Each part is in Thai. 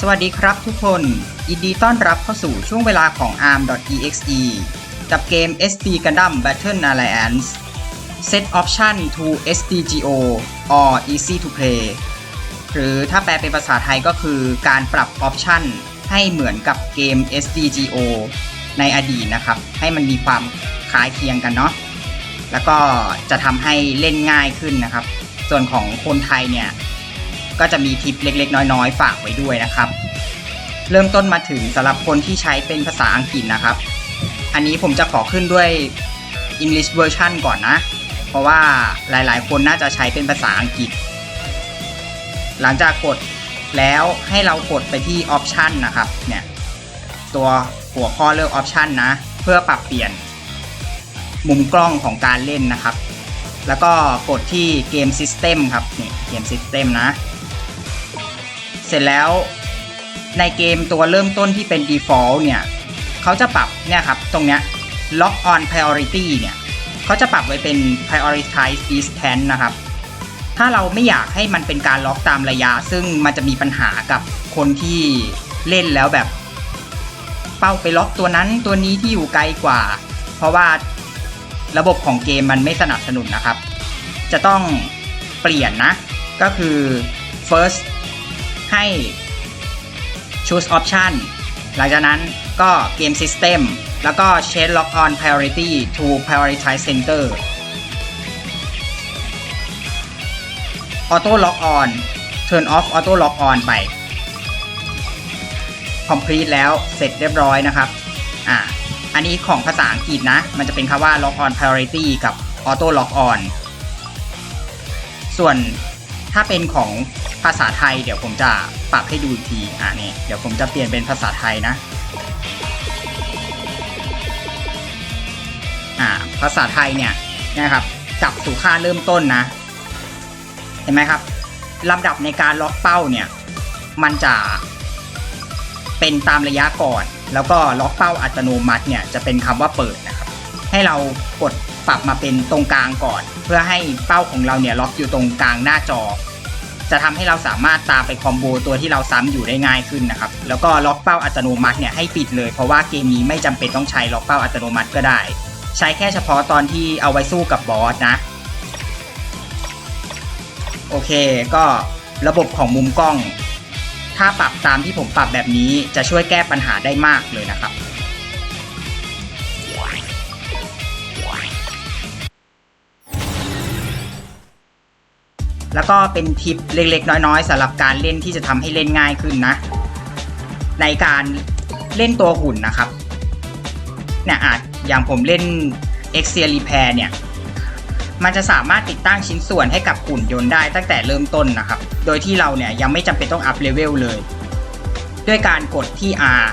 สวัสดีครับทุกคนยินดีต้อนรับเข้าสู่ช่วงเวลาของ arm.exe กับเกม SD Gundam Battle Alliance Set Option to SDGO or Easy to Play หรือถ้าแปลเป็นภาษาไทยก็คือการปรับออปชันให้เหมือนกับเกม SDGO ในอดีตนะครับ ให้มันมีความคล้ายเคียงกันเนาะแล้วก็จะทำให้เล่นง่ายขึ้นนะครับ ส่วนของคนไทยเนี่ย ก็จะมีทิปเล็ก ๆ น้อยๆ ฝากไว้ด้วยนะครับ เริ่มต้นมาถึงสำหรับคนที่ใช้เป็นภาษาอังกฤษนะครับ อันนี้ผมจะขอขึ้นด้วย English version ก่อนนะ เพราะว่าหลายๆ คนน่าจะใช้เป็นภาษาอังกฤษ หลังจากกดแล้วให้เรากดไปที่ Option นะครับเนี่ยตัวหัวข้อเลือก Option นะ เพื่อปรับเปลี่ยนมุมกล้องของการเล่นนะครับ แล้วก็กดที่เกม System ครับนี่เกม System นะ เสร็จแล้วในเกมตัวเริ่มต้นที่เป็น default เนี่ยเขาจะปรับเนี่ยครับตรงเนี้ย lock on priority เนี่ยเขาจะปรับไว้เป็น prioritize distance นะครับ ถ้าเราไม่อยากให้มันเป็นการล็อกตามระยะ ซึ่งมันจะมีปัญหากับคนที่เล่นแล้วแบบ เป้าไปล็อกตัวนั้นตัวนี้ที่อยู่ไกลกว่า เพราะว่าระบบของเกมมันไม่สนับสนุนนะครับ จะต้องเปลี่ยนนะ ก็คือ first ให้ choose option หลังจากนั้นก็เกม system แล้วก็ change lock on priority to prioritize center auto lock on turn off auto lock on ไป complete แล้วเสร็จเรียบร้อยนะครับ อ่า อันนี้ของภาษาอังกฤษนะ มันจะเป็นคำว่า lock on priority กับ auto lock on ส่วนถ้าเป็นของ ภาษาไทยเดี๋ยวผมจะปรับให้ดูอีกทีอ่านี่เดี๋ยวผมจะเปลี่ยนเป็นภาษาไทยนะอ่าภาษาไทยเนี่ยนะครับกลับสู่ค่าเริ่มต้นนะ เห็นไหมครับลำดับในการล็อกเป้าเนี่ยมันจะเป็นตามระยะก่อน แล้วก็ล็อกเป้าอัตโนมัติเนี่ยจะเป็นคำว่าเปิดนะครับให้เรากดปรับมาเป็นตรงกลางก่อน เพื่อให้เป้าของเราเนี่ยล็อกอยู่ตรงกลางหน้าจอ จะทำให้เราสามารถตามไปคอมโบตัวที่เราซ้ำอยู่ได้ง่ายขึ้นนะครับ แล้วก็ล็อกเป้าอัตโนมัติเนี่ยให้ปิดเลย เพราะว่าเกมนี้ไม่จำเป็นต้องใช้ล็อกเป้าอัตโนมัติก็ได้ ใช้แค่เฉพาะตอนที่เอาไว้สู้กับบอสนะ โอเค ก็ระบบของมุมกล้อง ถ้าปรับตามที่ผมปรับแบบนี้จะช่วยแก้ปัญหาได้มากเลยนะครับ แล้วก็เป็นทิปเล็กๆ น้อยๆสำหรับการเล่นที่จะทำให้เล่นง่ายขึ้นนะ ในการเล่นตัวหุ่นนะครับเนี่ยอาจอย่างผมเล่น e x i a Repair เนี่ย มันจะสามารถติดตั้งชิ้นส่วนให้กับหุ่นยนต์ได้ตั้งแต่เริ่มต้นนะครับ โดยที่เราเนี่ยยังไม่จำเป็นต้องอัพเลเวลเลย ด้วยการกดที่ R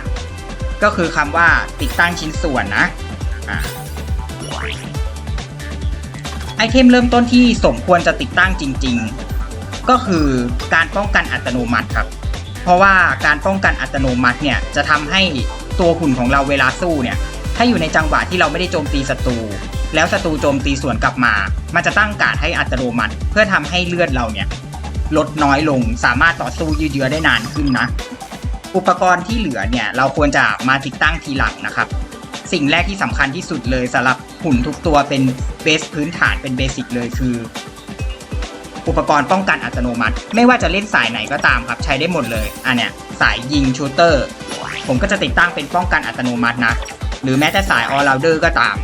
ก็คือคำว่าติดตั้งชิ้นส่วนนะอ่า ไอเทมเริ่มต้นที่สมควรจะติดตั้งจริง ๆ ก็คือการป้องกันอัตโนมัติครับ เพราะว่าการป้องกันอัตโนมัติเนี่ยจะทำให้ตัวหุ่นของเราเวลาสู้เนี่ยถ้าอยู่ในจังหวะที่เราไม่ได้โจมตีศัตรูแล้วศัตรูโจมตีสวนกลับมา มันจะตั้งการให้อัตโนมัติ เพื่อทำให้เลือดเราเนี่ยลดน้อยลงสามารถต่อสู้ยืดเยื้อได้นานขึ้นนะ อุปกรณ์ที่เหลือเนี่ยเราควรจะมาติดตั้งทีหลังนะครับ สิ่งแรกที่สำคัญที่สุดเลยสำหรับหุ่นทุกตัวเป็นเบสพื้นฐานเป็นเบสิกเลยคือ อุปกรณ์ป้องกันอัตโนมัติ ไม่ว่าจะเล่นสายไหนก็ตามครับใช้ได้หมดเลยอันเนี้ยสายยิงชูเตอร์ ผมก็จะติดตั้งเป็นป้องกันอัตโนมัตินะ หรือแม้แต่สายออล o าเดอร์ก็ตาม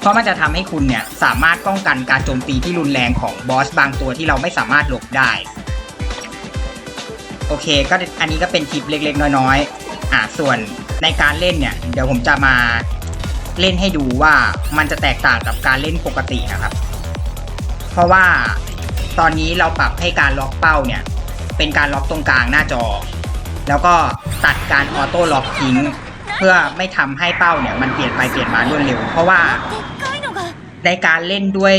เพราะมันจะทำให้คุณเนี่ยสามารถป้องกันการโจมตีที่รุนแรงของบอสบางตัวที่เราไม่สามารถหลบได้ โอเคก็อันนี้ก็เป็นทิปเล็กๆ น้อยๆอะส่วน ในการเล่นเนี่ย เดี๋ยวผมจะมาเล่นให้ดูว่ามันจะแตกต่างกับการเล่นปกตินะครับ เพราะว่าตอนนี้เราปรับให้การล็อกเป้าเนี่ย เป็นการล็อกตรงกลางหน้าจอ แล้วก็ตัดการออโต้ล็อกทิ้งเพื่อไม่ทำให้เป้าเนี่ยมันเปลี่ยนไปเปลี่ยนมารวดเร็ว เพราะว่าในการเล่นด้วย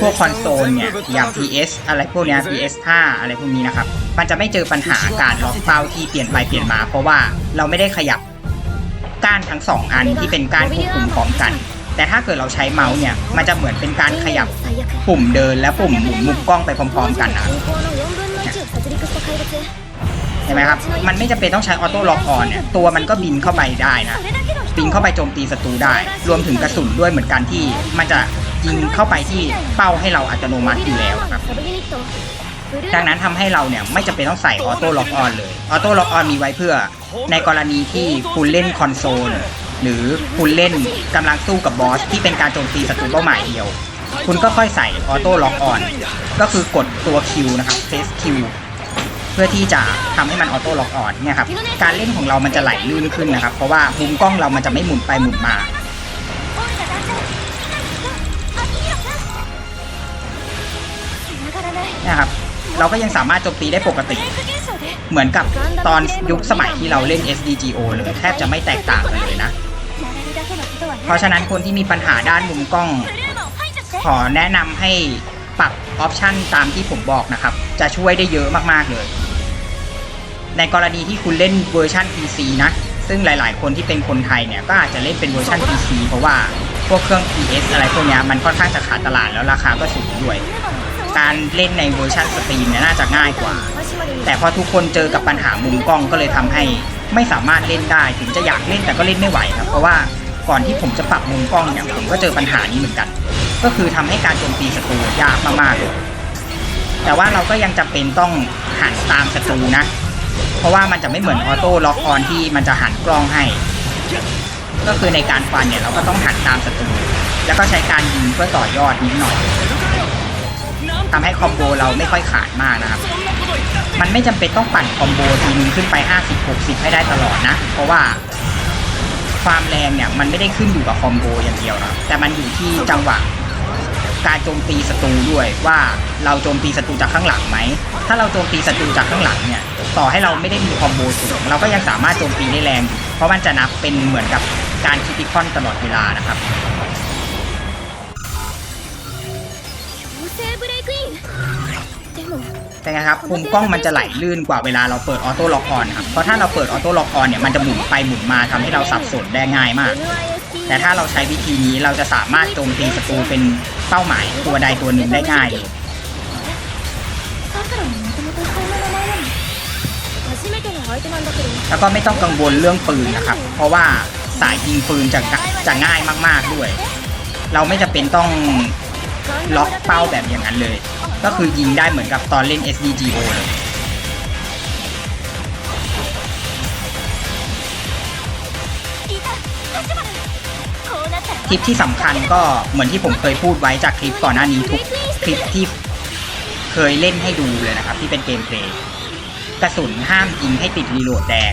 พวกคอนโซลเนี่ยอย่าง PS อะไรพวกนี้ PS5 อะไรพวกนี้นะครับ มันจะไม่เจอปัญหาการล็อกเป้าที่เปลี่ยนไปเปลี่ยนมา เพราะว่าเราไม่ได้ขยับ ก้านทั้งสองอันที่เป็นก้านควบคุมพร้อมกัน แต่ถ้าเกิดเราใช้เมาส์เนี่ย มันจะเหมือนเป็นการขยับปุ่มเดินและปุ่มหมุนมุมกล้องไปพร้อม ๆ กันนะเห็นไหมครับ มันไม่จำเป็นต้องใช้ออโต้ล็อกออนเนี่ย ตัวมันก็บินเข้าไปได้นะ บินเข้าไปโจมตีศัตรูได้ รวมถึงกระสุนด้วยเหมือนกันที่ มันจะยิงเข้าไปที่เป้าให้เราอัตโนมัติอยู่แล้วครับ ดังนั้นทำให้เราเนี่ยไม่จำเป็นต้องใส่ออโต้ล็อกออนเลยออโต้ล็อกออนมีไว้เพื่อ ในกรณีที่คุณเล่นคอนโซลหรือคุณเล่นกำลังสู้กับบอสที่เป็นการโจมตีศัตรูเป้าหมายเดียว คุณก็ค่อยใส่ออโต้ล็อกออนก็คือกดตัวคิวนะครับเ s สคิวเพื่อที่จะทำให้มันออโต้ล็อกออนเนี่ยครับการเล่นของเรามันจะไหลลื่นขึ้นนะครับ เพราะว่ามุมกล้องเรามันจะไม่หมุนไปหมุนมานะครับ เราก็ยังสามารถโจมตีได้ปกติ เหมือนกับตอนยุคสมัยที่เราเล่น SDGO เลยแทบจะไม่แตกต่างกันเลยนะ เพราะฉะนั้นคนที่มีปัญหาด้านมุมกล้อง ขอแนะนำให้ปรับออปชันตามที่ผมบอกนะครับ จะช่วยได้เยอะมากๆเลย ในกรณีที่คุณเล่นเวอร์ชัน PC นะ ซึ่งหลายๆ คนที่เป็นคนไทยเนี่ยก็อาจจะเล่นเป็นเวอร์ชัน PC เพราะว่าพวกเครื่อง PS อะไรพวกนี้มันค่อนข้างจะขาดตลาดแล้วราคาก็สูงด้วย การเล่นในเวอร์ชันสตรีมเนี่ยน่าจะง่ายกว่า แต่พอทุกคนเจอกับปัญหามุมกล้องก็เลยทำให้ไม่สามารถเล่นได้ ถึงจะอยากเล่นแต่ก็เล่นไม่ไหวครับ เพราะว่าก่อนที่ผมจะปรับมุมกล้องเนี่ยผมก็เจอปัญหานี้เหมือนกัน ก็คือทำให้การโจมตีศัตรูยากมากๆเลยแต่ว่าเราก็ยังจำเป็นต้องหันตามศัตรูนะ เพราะว่ามันจะไม่เหมือนออโต้ล็อกออนที่มันจะหันกล้องให้ ก็คือในการฟันเนี่ยเราก็ต้องหันตามศัตรูแล้วก็ใช้การยิงเพื่อต่อยอดนิดหน่อย ทำให้คอมโบเราไม่ค่อยขาดมากนะครับ มันไม่จำเป็นต้องปั่นคอมโบทีนึงขึ้นไป 50-60 ให้ได้ตลอดนะ เพราะว่าความแรงเนี่ยมันไม่ได้ขึ้นอยู่กับคอมโบอย่างเดียวนะแต่มันอยู่ที่จังหวะการโจมตีศัตรูด้วยว่าเราโจมตีศัตรูจากข้างหลังไหม ถ้าเราโจมตีศัตรูจากข้างหลังเนี่ยต่อให้เราไม่ได้มีคอมโบสูงเราก็ยังสามารถโจมตีได้แรง เพราะมันจะนับเป็นเหมือนกับการคิติคอนตลอดเวลานะครับ เป็นไงครับมุมกล้องมันจะไหลลื่นกว่าเวลาเราเปิดออโต้ล็อกออนครับเพราะถ้าเราเปิดออโต้ล็อกออนเนี่ยมันจะหมุนไปหมุนมาทำให้เราสับสนได้ง่ายมาก แต่ถ้าเราใช้วิธีนี้เราจะสามารถโจมตีศัตรูเป็นเป้าหมายตัวใดตัวหนึ่งได้ง่ายเลยแล้วก็ไม่ต้องกังวลเรื่องปืนนะครับ เพราะว่าสายยิงปืนจะจะง่ายมาก ๆด้วย เราไม่จะเป็นต้อง ล็อกเป้าแบบอย่างนั้นเลย ก็คือยิงได้เหมือนกับตอนเล่น SDGO เลยคลิปที่สำคัญก็เหมือนที่ผมเคยพูดไว้จากคลิปก่อนหน้านี้ทุกคลิปที่เคยเล่นให้ดูเลยนะครับ ที่เป็นเกมเพลย์กระสุนห้ามยิงให้ติดรีโหลดแดง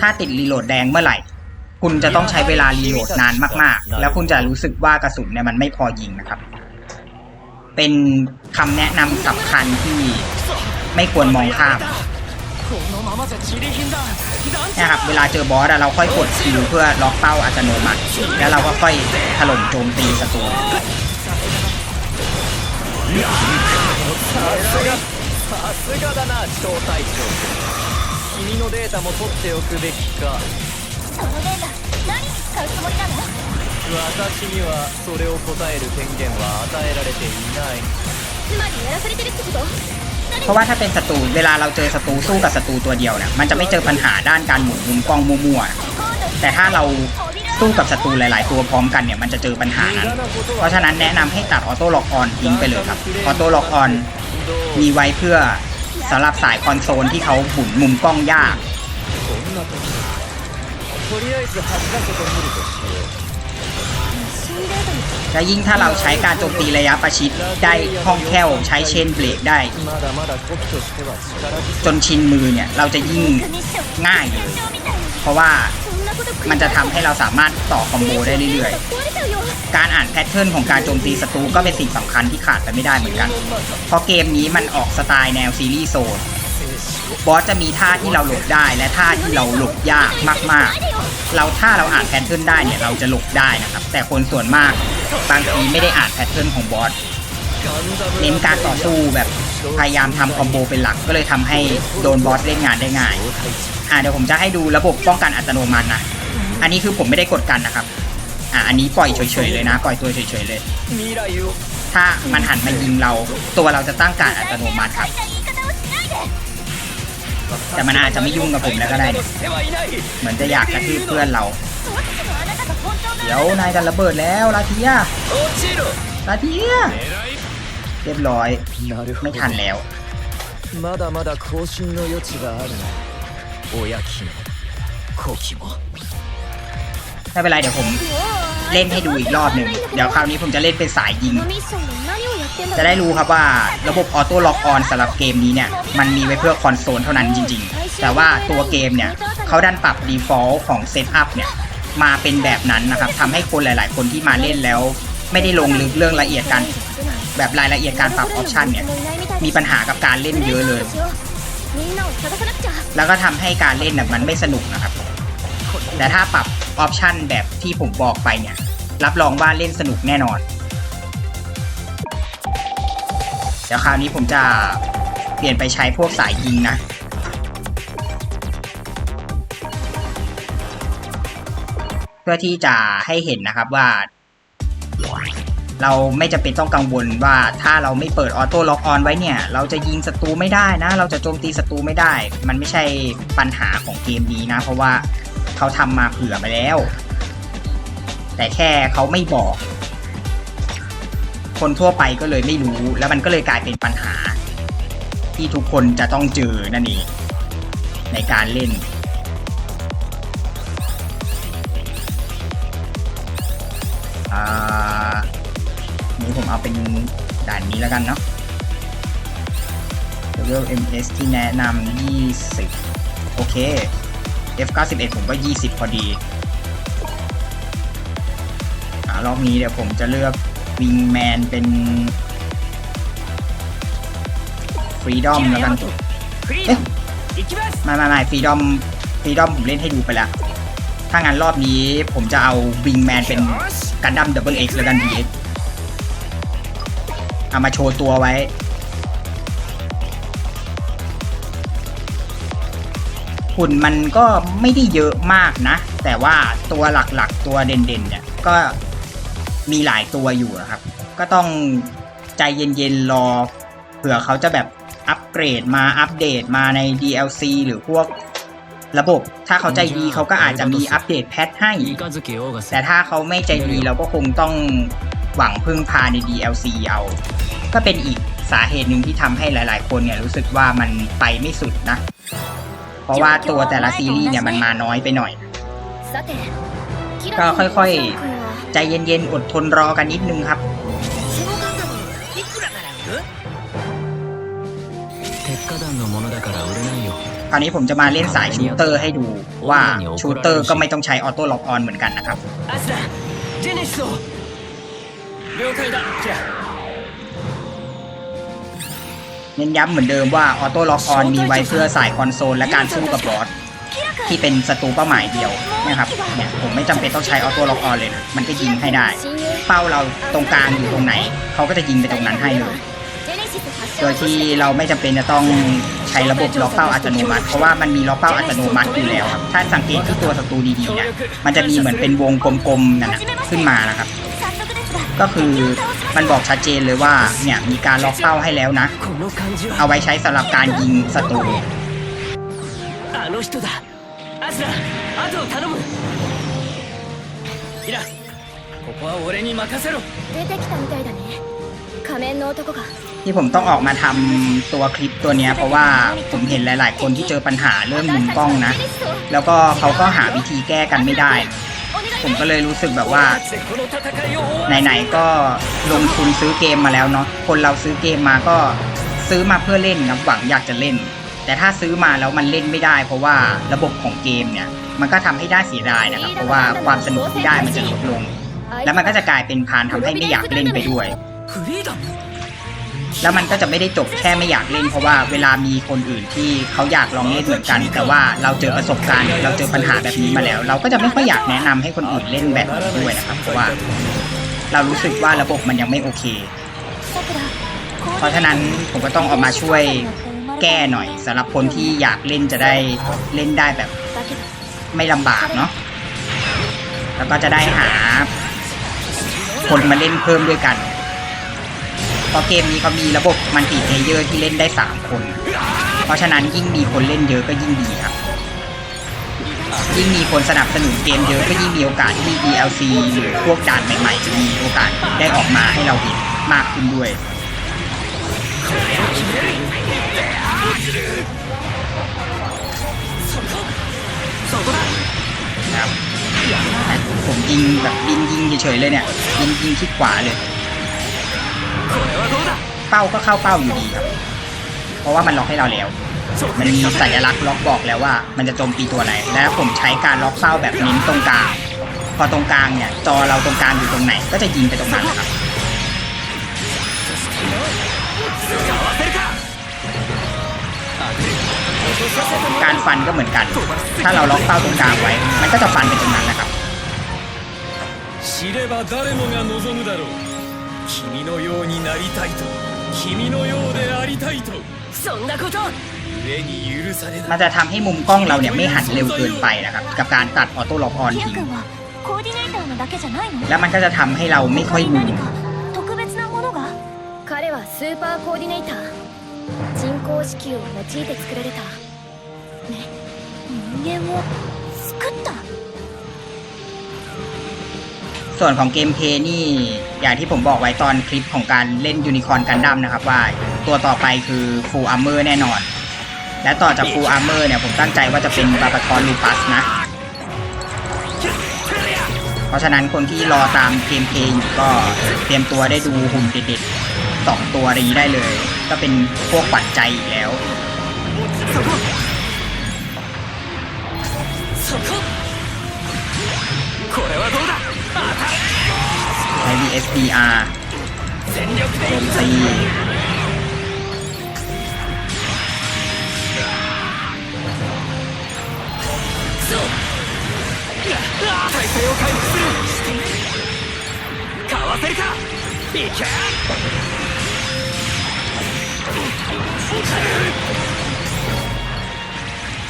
ถ้าติดรีโหลดแดงเมื่อไหร่ คุณจะต้องใช้เวลารีโหลดนานมากๆ แล้วคุณจะรู้สึกว่ากระสุนเนี่ยมันไม่พอยิงนะครับ เป็นคำแนะนำสำคัญที่ไม่ควรมองข้าม นะครับ เวลาเจอบอสอะเราค่อยกดคิวเพื่อล็อกเป้าอัตโนมัติ แล้วเราก็ค่อยถล่มโจมตีศัตรู さすがだな小隊長君のデータも取っておくべきかそのデータ何に使うつもりなの 私にはそれを答える権限は与えられていないつまりやらされてるってこと เพราะว่าถ้าเป็นศัตรูเวลาเราเจอศัตรูสู้กับศัตรูตัวเดียวเนี่ยมันจะไม่เจอปัญหาด้านการหมุนมุมกล้องมั่วๆแต่ถ้าเราสู้กับศัตรูหลาย ๆ ตัวพร้อมกันเนี่ยมันจะเจอปัญหานั้น เพราะฉะนั้นแนะนำให้ตัดออโต้ล็อกออนทิ้งไปเลยครับออโต้ล็อกออนมีไว้เพื่อสำหรับสายคอนโซลที่เขาหมุนมุมกล้องยาก และยิ่งถ้าเราใช้การโจมตีระยะประชิดได้คล่องแคล่วใช้เชนเบรกได้ จนชินมือเนี่ย เราจะยิ่งง่าย เพราะว่ามันจะทำให้เราสามารถต่อคอมโบได้เรื่อยๆ การอ่านแพทเทิร์นของการโจมตีศัตรูก็เป็นสิ่งสำคัญที่ขาดไปไม่ได้เหมือนกัน เพราะเกมนี้มันออกสไตล์แนวซีรีส์โซน บอสจะมีท่าที่เราหลบได้และท่าที่เราหลบยากมากๆ เราถ้าเราอ่านแพทเทิร์นได้เนี่ยเราจะหลบได้นะครับ แต่คนส่วนมากบางทีไม่ได้อ่านแพทเทิร์นของบอสเน้นการต่อสู้แบบพยายามทำคอมโบเป็นหลักก็เลยทำให้โดนบอสเล่นงานได้ง่ายอ่าเดี๋ยวผมจะให้ดูระบบป้องกันอัตโนมัตินะอันนี้คือผมไม่ได้กดกันนะครับอ่าอันนี้ปล่อยเฉยๆเลยนะ ปล่อยตัวเฉยๆเลย ถ้ามันหันมายิงเราตัวเราจะตั้งการอัตโนมัติครับ แต่มันอาจจะไม่ยุ่งกับผมแล้วก็ได้ してはいない เหมือนจะอยากกระทืบเพื่อนเรา そっちのあなたが本当の เดี๋ยวนายจะระเบิดแล้วลาเทีย 落ちろ ลาเทีย เรียบร้อย なるほ ไม่ ど ทันแล้ว まだまだ更新の余地があるなおやきも後期も ไม่เป็นไรเดี๋ยวผม เล่นให้ดูอีกรอบหนึ่งเดี๋ยวคราวนี้ผมจะเล่นเป็นสายยิง จะได้รู้ครับว่าระบบออโต้ล็อกออนสำหรับเกมนี้เนี่ยมันมีไว้เพื่อคอนโซลเท่านั้นจริง ๆ แต่ว่าตัวเกมเนี่ยเขาดันปรับ default ของเซตอัพเนี่ยมาเป็นแบบนั้นนะครับทำให้คนหลาย ๆ คนที่มาเล่นแล้ว ไม่ได้ลงลึกเรื่องละเอียดการแบบรายละเอียดการปรับออปชันเนี่ยมีปัญหากับการเล่นเยอะเลย แล้วก็ทำให้การเล่นน่ยมันไม่สนุกนะครับ แต่ถ้าปรับออปชันแบบที่ผมบอกไปเนี่ยรับรองว่าเล่นสนุกแน่นอน ดี๋ยวคราวนี้ผมจะเปลี่ยนไปใช้พวกสายยิงนะ เพื่อที่จะให้เห็นนะครับว่า เราไม่จำเป็นต้องกังวลว่าถ้าเราไม่เปิดออโต้ล็อกออนไว้เนี่ย เราจะยิงศัตรูไม่ได้นะ เราจะโจมตีศัตรูไม่ได้ มันไม่ใช่ปัญหาของเกมนี้นะ เพราะว่าเขาทำมาเผื่อมาแล้ว แต่แค่เขาไม่บอก คนทั่วไปก็เลยไม่รู้ แล้วมันก็เลยกลายเป็นปัญหา ที่ทุกคนจะต้องเจอนั่นเองในการเล่น อ่า นี้ผมเอาเป็นด่านนี้แล้วกันเนาะ Level MS ที่แนะนำ20 โอเค F91 ผมก็ 20 พอดีอรอบนี้เดี๋ยวผมจะเลือก วิงแมนเป็นฟรีดอมแล้วกัน เอ๊ไม่ไม่ไม่ฟรีดอมฟรีดอมผมเล่นให้ดูไปแล้ว ถ้างั้นรอบนี้ผมจะเอาวิงแมนเป็นกันดั้มดับเบิลเอ็กซ์แล้วกันดีเอ็เอามาโชว์ตัวไว้ หุ่นมันก็ไม่ได้เยอะมากนะ แต่ว่าตัวหลักๆตัวเด่นๆเนี่ย ก็ มีหลายตัวอยู่นะครับ ก็ต้องใจเย็นๆรอ เผื่อเขาจะแบบอัปเกรดมาอัปเดตมาใน DLC หรือพวกระบบ ถ้าเขาใจดีเขาก็อาจจะมีอัปเดตแพทให้ แต่ถ้าเขาไม่ใจดีเราก็คงต้องหวังพึ่งพาใน DLC เอา ก็เป็นอีกสาเหตุหนึ่งที่ทำให้หลาย ๆ คนเนี่ยรู้สึกว่ามันไปไม่สุดนะ เพราะว่าตัวแต่ละซีรีส์เนี่ยมันมาน้อยไปหน่อย ก็ค่อยๆ ใจเย็นๆ อดทนรอกันนิดนึงครับคราวนี้ผมจะมาเล่นสายชูเตอร์ให้ดูว่าชูเตอร์ก็ไม่ต้องใช้ออโต้ล็อกออนเหมือนกันนะครับเน้นย้ำเหมือนเดิมว่าออโต้ล็อกออนมีไว้เพื่อสายคอนโซลและการสู้กับบอส ที่เป็นศัตรูเป้าหมายเดียวนะครับเนี่ยผมไม่จำเป็นต้องใช้ออโต้ล็อกออนเลยนะมันก็ยิงให้ได้ เป้าเราตรงกลางอยู่ตรงไหน เขาก็จะยิงไปตรงนั้นให้เลยโดยที่เราไม่จำเป็นจะต้องใช้ระบบล็อกเป้าอัตโนมัติ เพราะว่ามันมีล็อกเป้าอัตโนมัติอยู่แล้วครับ ถ้าสังเกตที่ตัวศัตรูดีๆเนี่ยมันจะมีเหมือนเป็นวงกลมๆนั่นนะขึ้นมานะครับ ก็คือมันบอกชัดเจนเลยว่าเนี่ยมีการล็อกเป้าให้แล้วนะ เอาไว้ใช้สำหรับการยิงศัตรู の人だアスラあとを頼むキラここは俺に任せろ出てきたみたいだね仮面の男が ที่ผมต้องออกมาทำตัวคลิปตัวเนี้ย เพราะว่าผมเห็นหลาย ๆ คนที่เจอปัญหาเรื่องมุมกล้องนะ แล้วก็เขาก็หาวิธีแก้กันไม่ได้ ผมก็เลยรู้สึกแบบว่า 俺たちでこの戦いを終わらせไหนๆก็ลงทุนซื้อเกมมาแล้วเนาะ คนเราซื้อเกมมาก็ซื้อมาเพื่อเล่นนะหวังอยากจะเล่น แต่ถ้าซื้อมาแล้วมันเล่นไม่ได้ เพราะว่าระบบของเกมเนี่ย มันก็ทำให้ได้เสียดายนะครับ เพราะว่าความสนุกที่ได้มันจะลดลง แล้วมันก็จะกลายเป็นพานทำให้ไม่อยากเล่นไปด้วย แล้วมันก็จะไม่ได้จบแค่ไม่อยากเล่น เพราะว่าเวลามีคนอื่นที่เขาอยากลองเล่นเหมือนกัน แต่ว่าเราเจอประสบการณ์เราเจอปัญหาแบบนี้มาแล้ว เราก็จะไม่ค่อยอยากแนะนำให้คนอื่นเล่นแบบนี้ด้วยนะครับ เพราะว่า เรารู้สึกว่าระบบมันยังไม่โอเค เพราะฉะนั้นผมก็ต้องออกมาช่วย แก้หน่อยสำหรับคนที่อยากเล่นจะได้เล่นได้แบบไม่ลำบากเนาะแล้วก็จะได้หา คนมาเล่นเพิ่มด้วยกันเพราะเกมนี้เขามีระบบมันติเพเยอร์ที่เล่นได้ 3 คน เพราะฉะนั้นยิ่งมีคนเล่นเยอะก็ยิ่งดีครับ ยิ่งมีคนสนับสนุนเกมเยอะก็ยิ่งมีโอกาสที่ DLC หรือพวกด่านใหม่ๆจะมีโอกาสได้ออกมาให้เราเห็นมากขึ้นด้วย ครับผมยิงแบบยิงยิงเฉยๆเลยเนี่ยยิงยิงคิดขวาเลย เป้าก็เข้าเป้าอยู่ดีครับ เพราะว่ามันล็อกให้เราแล้ว มันมีสัญลักษณ์ล็อกบอกแล้วว่า มันจะโจมตีตัวอะไรและผมใช้การล็อกเป้าแบบเน้นตรงกลาง พอตรงกลางเนี่ย จอเราตรงกลางอยู่ตรงไหน ก็จะยิงไปตรงนั้นครับ การฟันก็เหมือนกัน ถ้าเราล็อกเป้าตรงกลางไว้ มันก็จะฟันไปตรงนั้นแหละครับ 知れば誰もが望むだろう君のようになりたいと君のようでありたいとそんなこと上に許され มันจะทำให้มุมกล้องเราเนี่ยไม่หันเร็วเกินไปนะครับ กับการตัดออโต้ล็อกออน キア ทิ้ง 君はコーディネーターなだけじゃないの แล้วมันก็จะทำให้เราไม่ค่อยมึน 何か特別なものが彼はスーパーコーディネーター人工子宮を用いて作られたね人間を作った ส่วนของเกมเพย์นี่ อย่างที่ผมบอกไว้ตอนคลิปของการเล่นยูนิคอ r n กันดั้มนะครับว่าตัวต่อไปคือ Full Armor แน่นอน และต่อจาก Full Armor เนี่ยผมตั้งใจว่าจะเป็นบาบาคอนลูปัสนะ เพราะฉะนั้นคนที่รอตามเกมเพย์อยู่ก็เตรียมตัวได้ดูหุ่นเด็ดๆสองตัวรีได้เลย ก็เป็นพวกปัจจัยอีกแล้ว そここれはどうだ当たれ SPR 全力でい体勢を回復するかわせるかいけ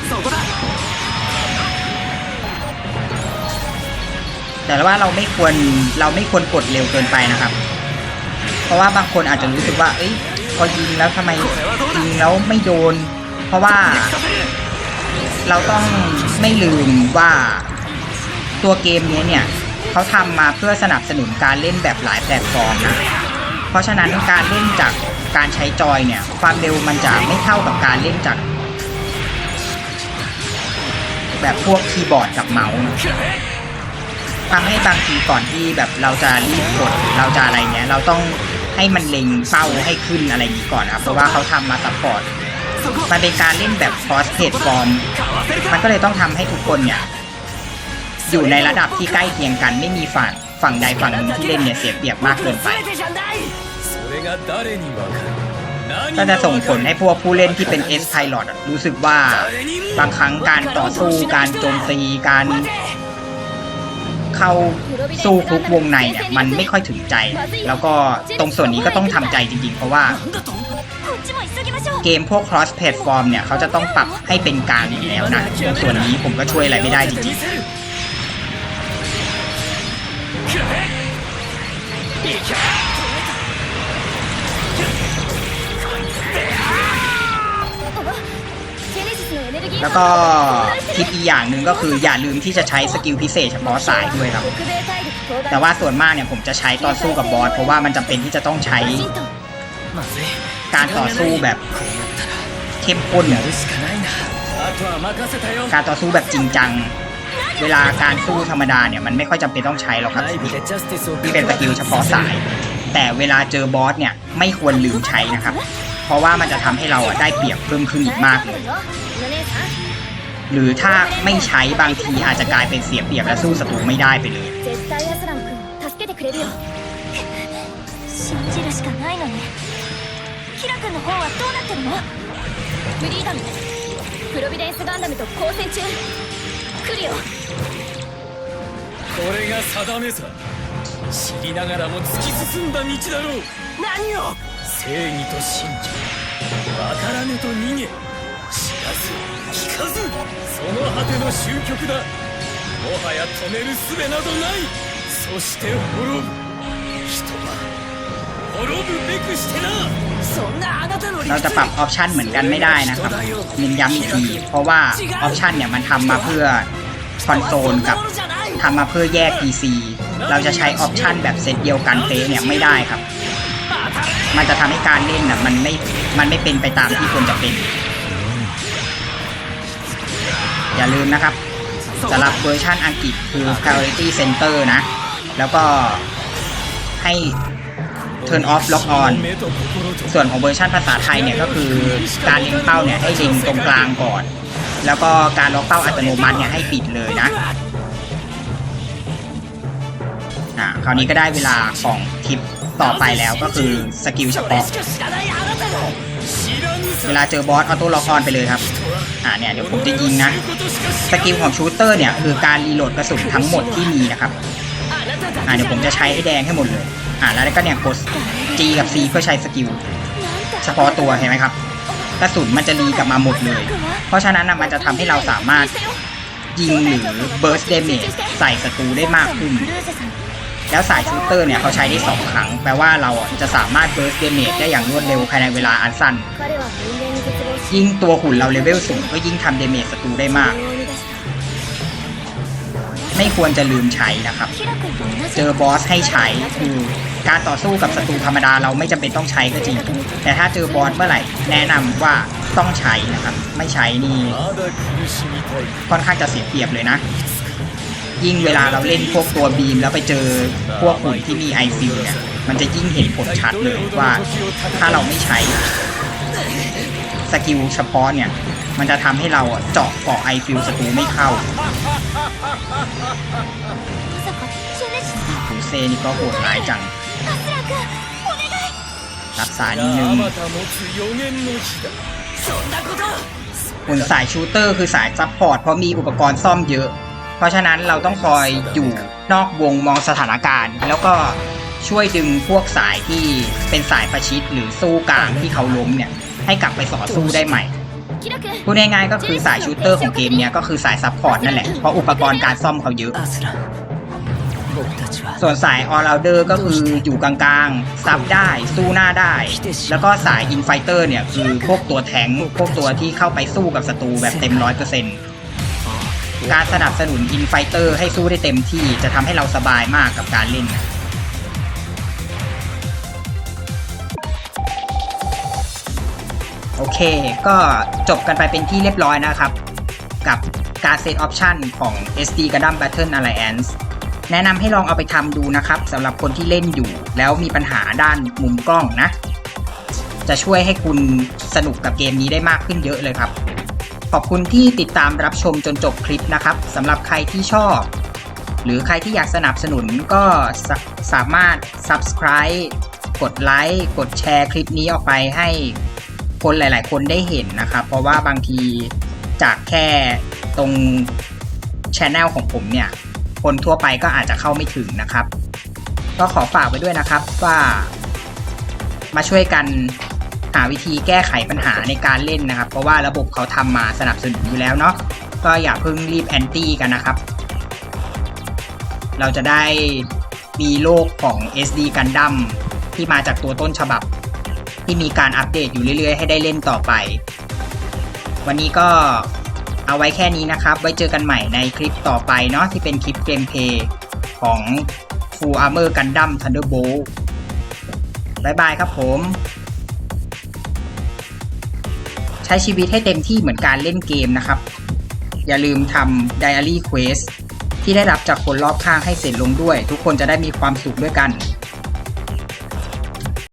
そこだ。 แต่ว่าเราไม่ควรเราไม่ควรกดเร็วเกินไปนะครับ เพราะว่าบางคนอาจจะรู้สึกว่า เอ้ยพอยิงแล้วทำไมยิงแล้วไม่โดน เพราะว่าเราต้องไม่ลืมว่าตัวเกมนี้เนี่ยเขาทำมาเพื่อสนับสนุนการเล่นแบบหลายแพลตฟอร์มนะเพราะฉะนั้นการเล่นจากการใช้จอยเนี่ย ความเร็วมันจะไม่เท่ากับการเล่นจาก แบบพวกคีย์บอร์ดกับเมาส์ ทำให้บางทีก่อนที่แบบเราจะรีบกดเราจะอะไรเนี้ย เราต้องให้มันเล็งเป้าให้ขึ้นอะไรอย่างนี้ก่อนครับเพราะว่าเขาทำมาซัพพอร์ตมันเป็นการเล่นแบบคอสเพจฟอร์มมันก็เลยต้องทำให้ทุกคนเนี่ยอยู่ในระดับที่ใกล้เคียงกันไม่มีฝั่งฝั่งใดฝั่งหนึ่งที่เล่นเนี่ยเสียเปรียบมากเกินไปก็จะส่งผลให้พวกผู้เล่นที่เป็นเอสไพลอตรู้สึกว่าบางครั้งการต่อสู้การโจมตีการ เข้าสู้คุกวงในเนี่ยมันไม่ค่อยถึงใจ แล้วก็ตรงส่วนนี้ก็ต้องทำใจจริงๆ เพราะว่าเกมพวก cross platform เนี่ยเขาจะต้องปรับให้เป็นกลางอยู่แล้วนะตรงส่วนนี้ผมก็ช่วยอะไรไม่ได้จริงๆ แล้วก็ทิปอีกอย่างหนึ่งก็คืออย่าลืมที่จะใช้สกิลพิเศษเฉพาะสายด้วยครับ แต่ว่าส่วนมากเนี่ยผมจะใช้ตอนสู้กับบอสเพราะว่ามันจำเป็นที่จะต้องใช้การต่อสู้แบบเข้มข้นการต่อสู้แบบจริงจัง เวลาการสู้ธรรมดาเนี่ยมันไม่ค่อยจำเป็นต้องใช้หรอกครับที่เป็นสกิลเฉพาะสาย แต่เวลาเจอบอสเนี่ยไม่ควรลืมใช้นะครับ เพราะว่ามันจะทำให้เราได้เปรียบเพิ่มขึ้นอีกมากเลย หรือถ้าไม่ใช้บางทีอาจจะกลายเป็นเสียเปรียบและสู้ศัตรูไม่ได้ไปเลย 絶対アスラン君を助けてくれるよ信じるしかないのねキラ君の方はどうなってるのフリーダムプロビデンスガンダムと交戦中来るよこれが定めさ知りながらも突き進んだ道だろう何を正義と信じ分からぬと逃げ知らず 聞かずその果ての終局だもはや止める術などないそして滅ぶ人は 滅ぶべくしてなそんなあなたの理 เราจะปรับออปชันเหมือนกันไม่ได้นะครับเน้นย้ำอีกที เพราะว่าออปชันเนี่ยมันทำมาเพื่อคอนโซลกับ ものじゃない ทำมาเพื่อแยก PC เราจะใช้ออปชันแบบเซตเดียวกันเป๊ะเนี่ยไม่ได้ครับ มันจะทำให้การเล่นน่ะมันไม่ มันไม่เป็นไปตามที่ควรจะเป็น อย่าลืมนะครับสำหรับเวอร์ชันอังกฤษคือ priority center นะ แล้วก็ให้ turn off lock on ส่วนของเวอร์ชันภาษาไทยเนี่ยก็คือการเล็งเป้าเนี่ยให้เล็งตรงกลางก่อน แล้วก็การล็อกเป้าอัตโนมัติเนี่ยให้ปิดเลยนะอ่าคราวนี้ก็ได้เวลาของคลิปต่อไปแล้วก็คือสกิลเฉพาะเวลาเจอบอสออโต้ล็อกออนไปเลยครับ อ่าเนี่ยเดี๋ยวผมจะยิงนะ สกิลของชูเตอร์เนี่ยคือการรีโหลดกระสุนทั้งหมดที่มีนะครับ อ่าเดี๋ยวผมจะใช้ไอ้แดงให้หมดเลย อ่าแล้วก็เนี่ยกด G กับ C เพื่อใช้สกิลเฉพาะตัวเห็นไหมครับ กระสุนมันจะรีกลับมาหมดเลย เพราะฉะนั้นนะมันจะทำให้เราสามารถยิงหรือเบิร์สเดเมจใส่ศัตรูได้มากขึ้น แล้วสายชูเตอร์เนี่ยเขาใช้ได้ 2 ครั้ง แปลว่าเราจะสามารถเบิร์สเดเมจได้อย่างรวดเร็วภายในเวลาอันสั้น ยิ่งตัวหุ่นเราเลเวลสูงก็ยิ่งทำเดเมจศัตรูได้มาก ไม่ควรจะลืมใช้นะครับ เจอบอสให้ใช้คือการต่อสู้กับศัตรูธรรมดาเราไม่จำเป็นต้องใช้ก็จริง แต่ถ้าเจอบอสเมื่อไหร่ แนะนำว่าต้องใช้นะครับ ไม่ใช้นี่ค่อนข้างจะเสียเปรียบเลยนะ ยิ่งเวลาเราเล่นพวกตัวบีมแล้วไปเจอพวกหุ่นที่มีไอฟิลเนี่ย มันจะยิ่งเห็นผลชัดเลยว่าถ้าเราไม่ใช้ สกิลเฉพาะเนี่ย มันจะทำให้เราเจาะเกาะไอฟิลสตูไม่เข้าฟูเซนี่ก็โหดร้ายจัง รักษานิดนึงหุ่นสายชูเตอร์คือสายซัพพอร์ตเพราะมีอุปกรณ์ซ่อมเยอะ เพราะฉะนั้นเราต้องคอยอยู่นอกวงมองสถานการณ์ แล้วก็ช่วยดึงพวกสายที่เป็นสายประชิดหรือสู้กลางที่เขาล้มเนี่ย ให้กลับไปต่อสู้ได้ใหม่พูดง่ายๆก็คือสายชูเตอร์ของเกมเนี้ยก็คือสายซับพอร์ตนั่นแหละ เพราะอุปกรณ์การซ่อมเขาเยอะ ส่วนสายออลราเดอร์ก็คืออยู่กลางๆ ซับได้สู้หน้าได้ แล้วก็สายอินไฟเตอร์เนี่ยคือพวกตัวแทงพวกตัวที่เข้าไปสู้กับศัตรูแบบเต็มร้อยเปอร์เซ็นต์การสนับสนุนอินไฟเตอร์ให้สู้ได้เต็มที่จะทำให้เราสบายมากกับการเล่น โอเค ก็จบกันไปเป็นที่เรียบร้อยนะครับ กับการเซตออปชันของ SD Gundam Battle Alliance แนะนำให้ลองเอาไปทำดูนะครับสำหรับคนที่เล่นอยู่ แล้วมีปัญหาด้านมุมกล้องนะ จะช่วยให้คุณสนุกกับเกมนี้ได้มากขึ้นเยอะเลยครับ ขอบคุณที่ติดตามรับชมจนจบคลิปนะครับสำหรับใครที่ชอบ หรือใครที่อยากสนับสนุนก็สสามารถ subscribe กดไลค์กดแชร์คลิปนี้ออกไปให้ คนหลาย ๆ คนได้เห็นนะครับ เพราะว่าบางทีจากแค่ตรงช anel ของผมเนี่ย คนทั่วไปก็อาจจะเข้าไม่ถึงนะครับ ก็ขอฝากไว้ด้วยนะครับว่า มาช่วยกันหาวิธีแก้ไขปัญหาในการเล่นนะครับ เพราะว่าระบบเขาทำมาสนับสนุนอยู่แล้วเนาะก็อย่าเพิ่งรีบแอนตี้กันนะครับ เราจะได้มีโลกของ SD Gundam ที่มาจากตัวต้นฉบับ ที่มีการอัปเดตอยู่เรื่อยๆ ให้ได้เล่นต่อไป วันนี้ก็เอาไว้แค่นี้นะครับ ไว้เจอกันใหม่ในคลิปต่อไปเนาะที่เป็นคลิปเกมเพย์ของ Full Armor Gundam Thunderbolt บายบายครับผม ใช้ชีวิตให้เต็มที่เหมือนการเล่นเกมนะครับ อย่าลืมทำ Diary Quest ที่ได้รับจากคนรอบข้างให้เสร็จลงด้วย ทุกคนจะได้มีความสุขด้วยกัน